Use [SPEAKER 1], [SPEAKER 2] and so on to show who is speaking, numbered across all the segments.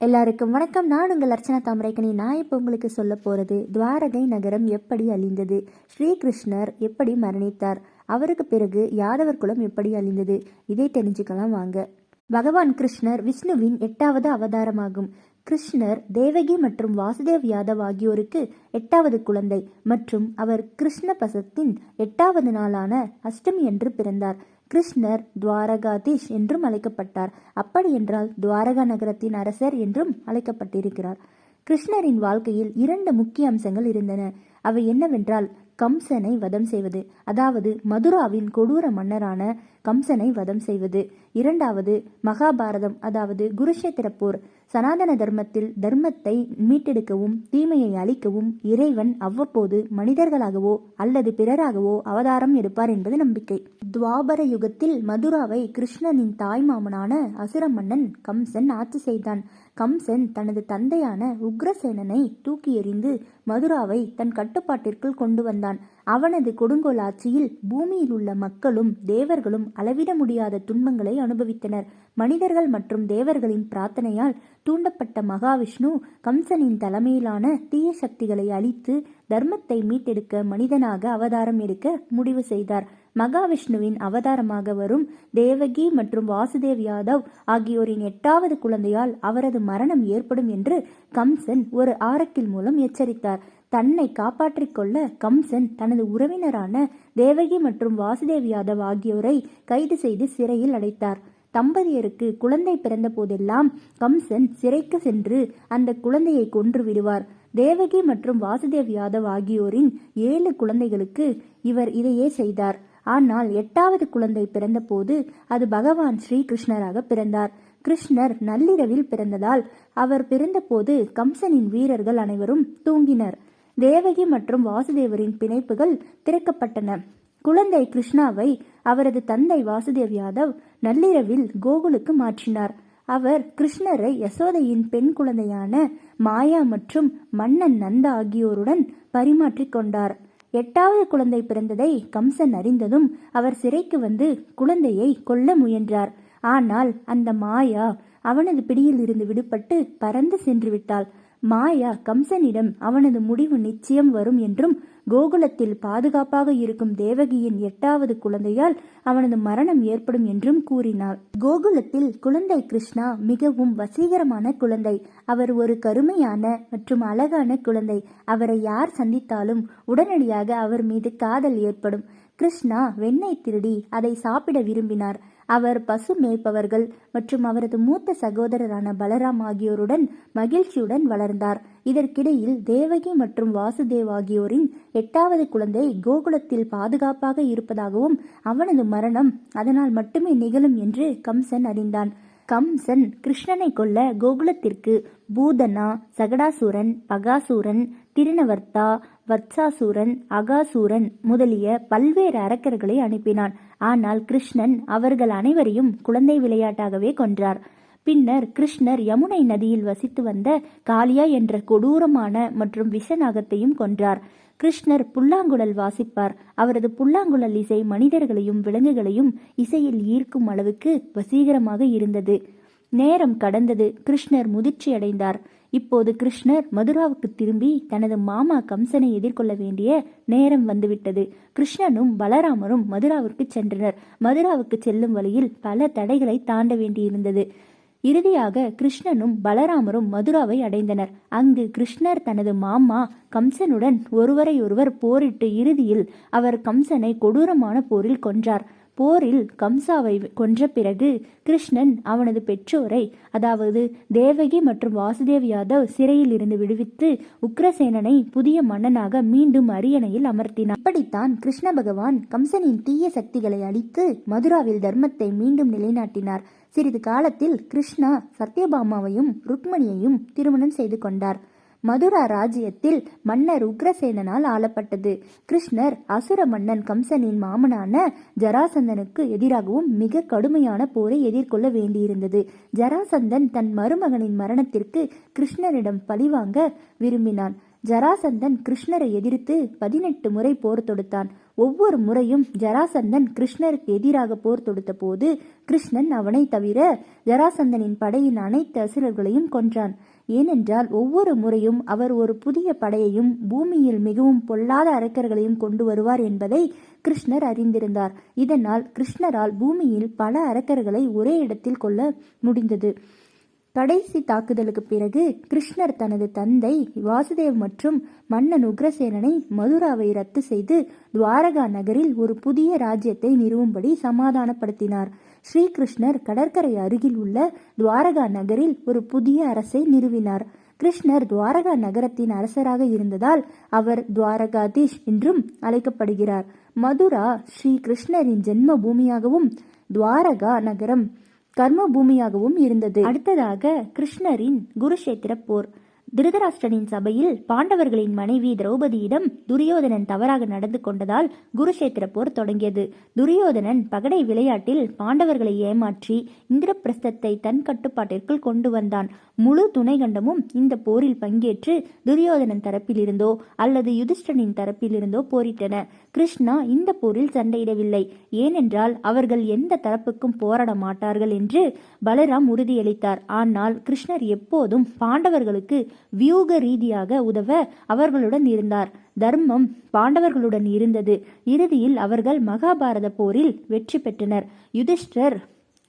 [SPEAKER 1] எல்லாருக்கும் வணக்கம். நான் உங்கள் அர்ச்சனா தாமரைக்கணி நான் இப்போ உங்களுக்கு சொல்ல போகிறது துவாரகை நகரம் எப்படி அழிந்தது? ஸ்ரீகிருஷ்ணர் எப்படி மரணித்தார்? அவருக்கு பிறகு யாதவர் குலம் எப்படி அழிந்தது? இதை தெரிஞ்சுக்கலாம் வாங்க. பகவான் கிருஷ்ணர் விஷ்ணுவின் எட்டாவது அவதாரமாகும். கிருஷ்ணர் தேவகி மற்றும் வாசுதேவ் யாதவ் ஆகியோருக்கு எட்டாவது குழந்தை மற்றும் அவர் கிருஷ்ண பசத்தின் எட்டாவது நாளான அஷ்டமி என்று பிறந்தார். கிருஷ்ணர் துவாரகாதீஷ் என்றும் அழைக்கப்பட்டார். அப்படியென்றால் துவாரகா நகரத்தின் அரசர் என்றும் அழைக்கப்பட்டிருக்கிறார். கிருஷ்ணரின் வாழ்க்கையில் இரண்டு முக்கிய அம்சங்கள் இருந்தன. அவை என்னவென்றால் கம்சனை வதம் செய்வது. அதாவது மதுராவின் கொடூர மன்னரான கம்சனை வதம் செய்வது. இரண்டாவது மகாபாரதம் அதாவது குருஷேத்திர போர். சனாதன தர்மத்தில் தர்மத்தை மீட்டெடுக்கவும் தீமையை அழிக்கவும் இறைவன் அவ்வப்போது மனிதர்களாகவோ அல்லது பிறராகவோ அவதாரம் எடுப்பார் என்பது நம்பிக்கை. துவாபர யுகத்தில் மதுராவை கிருஷ்ணனின் தாய்மாமனான அசுர மன்னன் கம்சன் ஆட்சி செய்தான். கம்சன் தனது தந்தையான உக்ரசேனனை தூக்கி எறிந்து மதுராவை தன் கட்டுப்பாட்டிற்குள் கொண்டு வந்தான். அவனது கொடுங்கோல் ஆட்சியில் பூமியில் உள்ள மக்களும் தேவர்களும் அளவிட முடியாத துன்பங்களை அனுபவித்தனர். மனிதர்கள் மற்றும் தேவர்களின் பிரார்த்தனையால் தூண்டப்பட்ட மகாவிஷ்ணு கம்சனின் தலைமையிலான தீய சக்திகளை அழித்து தர்மத்தை மீட்டெடுக்க மனிதனாக அவதாரம் எடுக்க முடிவு செய்தார். மகாவிஷ்ணுவின் அவதாரமாக வரும் தேவகி மற்றும் வாசுதேவ் யாதவ் ஆகியோரின் எட்டாவது குழந்தையால் அவரது மரணம் ஏற்படும் என்று கம்சன் ஒரு ஆரக்கில் மூலம் எச்சரித்தார். தன்னை காப்பாற்றிக் கொள்ள கம்சன் தனது உறவினரான தேவகி மற்றும் வாசுதேவ் யாதவ் ஆகியோரை கைது செய்து சிறையில் அடைத்தார். தம்பதியருக்கு குழந்தை பிறந்த போதெல்லாம் கம்சன் சிறைக்கு சென்று அந்த குழந்தையை கொன்று விடுவார். தேவகி மற்றும் வாசுதேவ் யாதவ் ஆகியோரின் ஏழு குழந்தைகளுக்கு இவர் இதையே செய்தார். ஆனால் எட்டாவது குழந்தை பிறந்தபோது அது பகவான் ஸ்ரீ கிருஷ்ணராக பிறந்தார். கிருஷ்ணர் நள்ளிரவில் பிறந்ததால் அவர் பிறந்தபோது கம்சனின் வீரர்கள் அனைவரும் தூங்கினர். தேவகி மற்றும் வாசுதேவரின் பிணைப்புகள் திறக்கப்பட்டன. குழந்தை கிருஷ்ணாவை அவரது தந்தை வாசுதேவ் யாதவ் நள்ளிரவில் கோகுலுக்கு மாற்றினார். அவர் கிருஷ்ணரை யசோதையின் பெண் குழந்தையான மாயா மற்றும் மன்னன் நந்த ஆகியோருடன் பரிமாற்றிக் கொண்டார். எட்டாவது குழந்தை பிறந்ததை கம்சன் அறிந்ததும் அவர் சிறைக்கு வந்து குழந்தையை கொல்ல முயன்றார். ஆனால் அந்த மாயா அவனது பிடியில் இருந்து விடுபட்டு பறந்து சென்று விட்டாள் மாயா கம்சனிடம் அவனது முடிவு நிச்சயம் வரும் என்றும் கோகுலத்தில் பாதுகாப்பாக இருக்கும் தேவகியின் எட்டாவது குழந்தையால் அவனது மரணம் ஏற்படும் என்றும் கூறினார் கோகுலத்தில் குழந்தை கிருஷ்ணா மிகவும் வசீகரமான குழந்தை. அவர் ஒரு கருமையான மற்றும் அழகான குழந்தை. அவரை யார் சந்தித்தாலும் உடனடியாக அவர் மீது காதல் ஏற்படும். கிருஷ்ணா வெண்ணெய் திருடி அதை சாப்பிட விரும்பினார். அவர் பசு மேய்ப்பவர்கள் மற்றும் அவரது மூத்த சகோதரரான பலராம் ஆகியோருடன் மகிழ்ச்சியுடன் வளர்ந்தார். இதற்கிடையில் தேவகி மற்றும் வாசுதேவ் ஆகியோரின் எட்டாவது குழந்தை கோகுலத்தில் பாதுகாப்பாக இருப்பதாகவும் அவனது மரணம் அதனால் மட்டுமே நிகழும் என்று கம்சன் அறிந்தான். கம்சன் கிருஷ்ணனை கொல்ல கோகுலத்திற்கு பூதனா சகடாசூரன் பகாசூரன் திருநவர்த்தா வத்சாசூரன் அகாசூரன் முதலிய பல்வேறு அரக்கர்களை அனுப்பினான். ஆனால் கிருஷ்ணன் அவர்கள் அனைவரையும் குழந்தை விளையாட்டாகவே கொன்றார். பின்னர் கிருஷ்ணர் யமுனை நதியில் வசித்து வந்த காளியா என்ற கொடூரமான மற்றும் விஷநாகத்தையும் கொன்றார். கிருஷ்ணர் புல்லாங்குழல் வாசிப்பார். அவரது புல்லாங்குழல் இசை மனிதர்களையும் விலங்குகளையும் இசையில் ஈர்க்கும் அளவுக்கு வசீகரமாக இருந்தது. நேரம் கடந்தது. கிருஷ்ணர் முதிர்ச்சி அடைந்தார் இப்போது கிருஷ்ணர் மதுராவுக்கு திரும்பி தனது மாமா கம்சனை எதிர்கொள்ள வேண்டிய நேரம் வந்துவிட்டது. கிருஷ்ணனும் பலராமரும் மதுராவிற்கு சென்றனர். மதுராவுக்கு செல்லும் வழியில் பல தடைகளை தாண்ட வேண்டியிருந்தது. இறுதியாக கிருஷ்ணனும் பலராமரும் மதுராவை அடைந்தனர். அங்கு கிருஷ்ணர் தனது மாமா கம்சனுடன் ஒருவரையொருவர் போரிட்டு இறுதியில் அவர் கம்சனை கொடூரமான போரில் கொன்றார். போரில் கம்சாவை கொன்ற பிறகு கிருஷ்ணன் அவனது பெற்றோரை அதாவது தேவகி மற்றும் வாசுதேவ் யாதவ் சிறையில் இருந்து விடுவித்து உக்ரசேனனை புதிய மன்னனாக மீண்டும் அரியணையில் அமர்த்தினார். இப்படித்தான் கிருஷ்ண பகவான் கம்சனின் தீய சக்திகளை அழித்து மதுராவில் தர்மத்தை மீண்டும் நிலைநாட்டினார். சிறிது காலத்தில் கிருஷ்ணா சத்யபாமாவையும் ருக்மணியையும் திருமணம் செய்து கொண்டார். மதுரா ராஜ்யத்தில் மன்னர் உக்ரசேனனால் ஆளப்பட்டது. கிருஷ்ணர் அசுர மன்னன் கம்சனின் மாமனான ஜராசந்தனுக்கு எதிராகவும் மிக கடுமையான போரை எதிர்கொள்ள வேண்டியிருந்தது. ஜராசந்தன் தன் மருமகனின் மரணத்திற்கு கிருஷ்ணரிடம் பழிவாங்க விரும்பினான். ஜராசந்தன் கிருஷ்ணரை எதிர்த்து பதினெட்டு முறை போர் தொடுத்தான். ஒவ்வொரு முறையும் ஜராசந்தன் கிருஷ்ணருக்கு எதிராக போர் தொடுத்த போது கிருஷ்ணன் அவனை தவிர ஜராசந்தனின் படையின் அனைத்து அசுரர்களையும் கொன்றான். ஏனென்றால் ஒவ்வொரு முறையும் அவர் ஒரு புதிய படையையும் பூமியில் மிகவும் பொல்லாத அரக்கர்களையும் கொண்டு வருவார் என்பதை கிருஷ்ணர் அறிந்திருந்தார். இதனால் கிருஷ்ணரால் பூமியில் பல அரக்கர்களை ஒரே இடத்தில் கொள்ள முடிந்தது. கடைசி தாக்குதலுக்கு பிறகு கிருஷ்ணர் தனது தந்தை வாசுதேவ் மற்றும் மன்னன் உக்ரசேனனை மதுராவை ரத்து செய்து துவாரகா நகரில் ஒரு புதிய ராஜ்யத்தை நிறுவும்படி சமாதானப்படுத்தினார். ஸ்ரீகிருஷ்ணர் கடற்கரை அருகில் உள்ள துவாரகா நகரில் ஒரு புதிய அரசை நிறுவினார். கிருஷ்ணர் துவாரகா நகரத்தின் அரசராக இருந்ததால் அவர் துவாரகாதீஷ் என்றும் அழைக்கப்படுகிறார். மதுரா ஸ்ரீ கிருஷ்ணரின் ஜென்ம பூமியாகவும் துவாரகா நகரம் கர்ம பூமியாகவும் இருந்தது. அடுத்ததாக கிருஷ்ணரின் குருஷேத்திர போர். திருதராஷ்டிரனின் சபையில் பாண்டவர்களின் மனைவி திரௌபதியிடம் துரியோதனன் தவறாக நடந்து கொண்டதால் குருஷேத்திர போர் தொடங்கியது. துரியோதனன் பகடை விளையாட்டில் பாண்டவர்களை ஏமாற்றி இந்திரபிரஸ்தத்தை தன் கட்டுப்பாட்டிற்குள் கொண்டு வந்தான். முழு துணைகண்டமும் இந்த போரில் பங்கேற்று துரியோதனன் தரப்பிலிருந்தோ அல்லது யுதிஷ்டனின் தரப்பிலிருந்தோ போரிட்டன. கிருஷ்ணா இந்த போரில் சண்டையிடவில்லை. ஏனென்றால் அவர்கள் எந்த தரப்புக்கும் போராட மாட்டார்கள் என்று பலராம் உறுதியளித்தார். ஆனால் கிருஷ்ணர் எப்போதும் பாண்டவர்களுக்கு வியூக ரீதியாக உதவ அவர்களுடன் இருந்தார். தர்மம் பாண்டவர்களுடன் இருந்தது. இறுதியில் அவர்கள் மகாபாரத போரில் வெற்றி பெற்றனர். யுதிஷ்டர்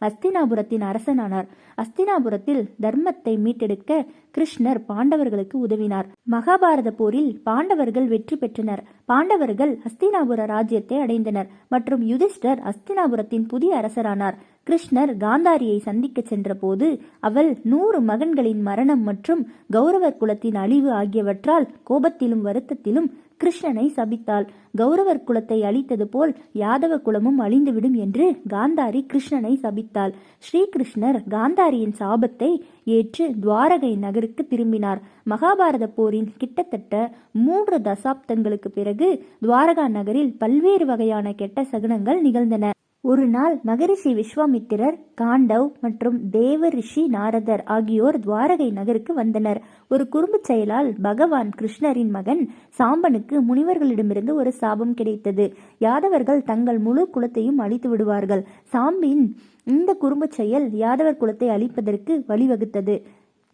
[SPEAKER 1] அஸ்தினாபுரத்தின் அரசனானார். அஸ்தினாபுரத்தில் தர்மத்தை மீட்டெடுக்க கிருஷ்ணர் பாண்டவர்களுக்கு உதவினார். மகாபாரத போரில் பாண்டவர்கள் வெற்றி பெற்றனர். பாண்டவர்கள் அஸ்தினாபுர ராஜ்யத்தை அடைந்தனர் மற்றும் யுதிஷ்டர் அஸ்தினாபுரத்தின் புதிய அரசரானார். கிருஷ்ணர் காந்தாரியை சந்திக்க சென்றபோது அவள் நூறு மகன்களின் மரணம் மற்றும் கௌரவர் குலத்தின் அழிவு ஆகியவற்றால் கோபத்திலும் வருத்தத்திலும் கிருஷ்ணனை சபித்தாள். கௌரவர் குலத்தை அழித்தது போல் யாதவ குலமும் அழிந்துவிடும் என்று காந்தாரி கிருஷ்ணனை சபித்தாள். ஸ்ரீகிருஷ்ணர் காந்தாரியின் சாபத்தை ஏற்று துவாரகை நகருக்கு திரும்பினார். மகாபாரத போரின் கிட்டத்தட்ட மூன்று தசாப்தங்களுக்கு பிறகு துவாரகா நகரில் பல்வேறு வகையான கெட்ட சகுனங்கள் நிகழ்ந்தன. ஒரு நாள் மகரிஷி விஸ்வாமித்திரர் காண்டவ் மற்றும் தேவ ரிஷி நாரதர் ஆகியோர் துவாரகை நகருக்கு வந்தனர். ஒரு குறும்புச் செயலால் பகவான் கிருஷ்ணரின் மகன் சாம்பனுக்கு முனிவர்களிடமிருந்து ஒரு சாபம் கிடைத்தது. யாதவர்கள் தங்கள் முழு குலத்தையும் அழித்து விடுவார்கள். சாம்பின் இந்த குறும்புச் செயல் யாதவர் குலத்தை அழிப்பதற்கு வழிவகுத்தது.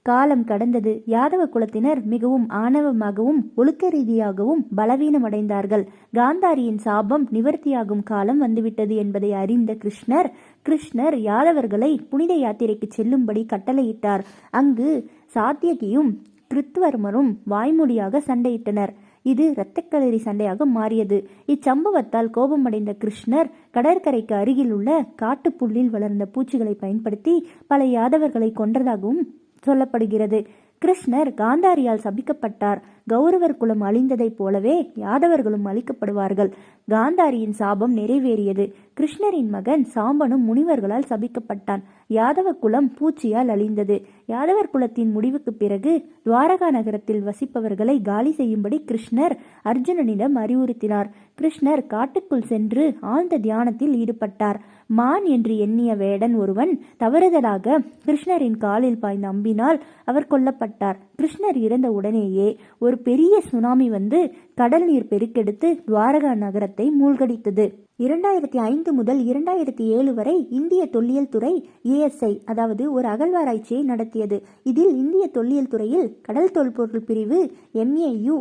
[SPEAKER 1] காலம் கடந்தது. யாதவ குலத்தினர் மிகவும் ஆணவமாகவும் ஒழுக்க ரீதியாகவும் பலவீனமடைந்தார்கள். காந்தாரியின் சாபம் நிவர்த்தியாகும் காலம் வந்துவிட்டது என்பதை அறிந்த கிருஷ்ணர் கிருஷ்ணர் யாதவர்களை புனித யாத்திரைக்கு செல்லும்படி கட்டளையிட்டார். அங்கு சாத்தியகியும் கிருத்வர்மரும் வாய்மொழியாக சண்டையிட்டனர். இது இரத்தக்களரி சண்டையாக மாறியது. இச்சம்பவத்தால் கோபமடைந்த கிருஷ்ணர் கடற்கரைக்கு அருகில் உள்ள காட்டுப்புல்லில் வளர்ந்த பூச்சிகளை பயன்படுத்தி பல யாதவர்களை கொன்றதாகவும் சொல்லப்படுகிறது. கிருஷ்ணர் காந்தாரியால் சபிக்கப்பட்டார். கௌரவர் குலம் அழிந்ததைப் போலவே யாதவர்களும் அழிக்கப்படுவார்கள். காந்தாரியின் சாபம் நிறைவேறியது. கிருஷ்ணரின் மகன் சாம்பனும் முனிவர்களால் சபிக்கப்பட்டான். யாதவ குலம் பூச்சியால் அழிந்தது. யாதவர் குலத்தின் முடிவுக்கு பிறகு துவாரகா நகரத்தில் வசிப்பவர்களை காலி செய்யும்படி கிருஷ்ணர் அர்ஜுனனிடம் அறிவுறுத்தினார். கிருஷ்ணர் காட்டுக்குள் சென்று ஆழ்ந்த தியானத்தில் ஈடுபட்டார். மான் என்று எண்ணிய வேடன் ஒருவன் தவறுதலாக கிருஷ்ணரின் காலில் பாய்ந்த அம்பினால் அவர் கொல்லப்பட்டார். கிருஷ்ணர் இறந்த உடனேயே ஒரு பெரிய சுனாமி வந்து கடல் நீர் பெருக்கெடுத்து துவாரகா நகரத்தை மூழ்கடித்தது. இரண்டாயிரத்தி ஐந்து முதல் இரண்டாயிரத்தி ஏழு வரை இந்திய தொல்லியல் துறை ஏஎஸ்ஐ அதாவது ஒரு அகழ்வாராய்ச்சியை நடத்தியது. இதில் இந்திய தொல்லியல் துறையில் கடல் தொல்பொருள் பிரிவு எம்ஏயு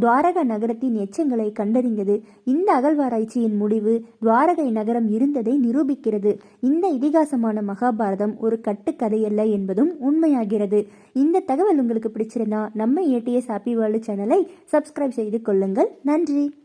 [SPEAKER 1] துவாரகா நகரத்தின் எச்சங்களை கண்டறிந்தது. இந்த அகழ்வாராய்ச்சியின் முடிவு துவாரகை நகரம் இருந்ததை நிரூபிக்கிறது. இந்த இதிகாசமான மகாபாரதம் ஒரு கட்டுக்கதையல்ல என்பதும் உண்மையாகிறது. இந்த தகவல் உங்களுக்கு பிடிச்சிருந்தா நம்ம ஏடிஎஸ் ஹாப்பி வேர்ல்டு சேனலை சப்ஸ்கிரைப் செய்து கொள்ளுங்கள் சொல்லுங்கள் நன்றி.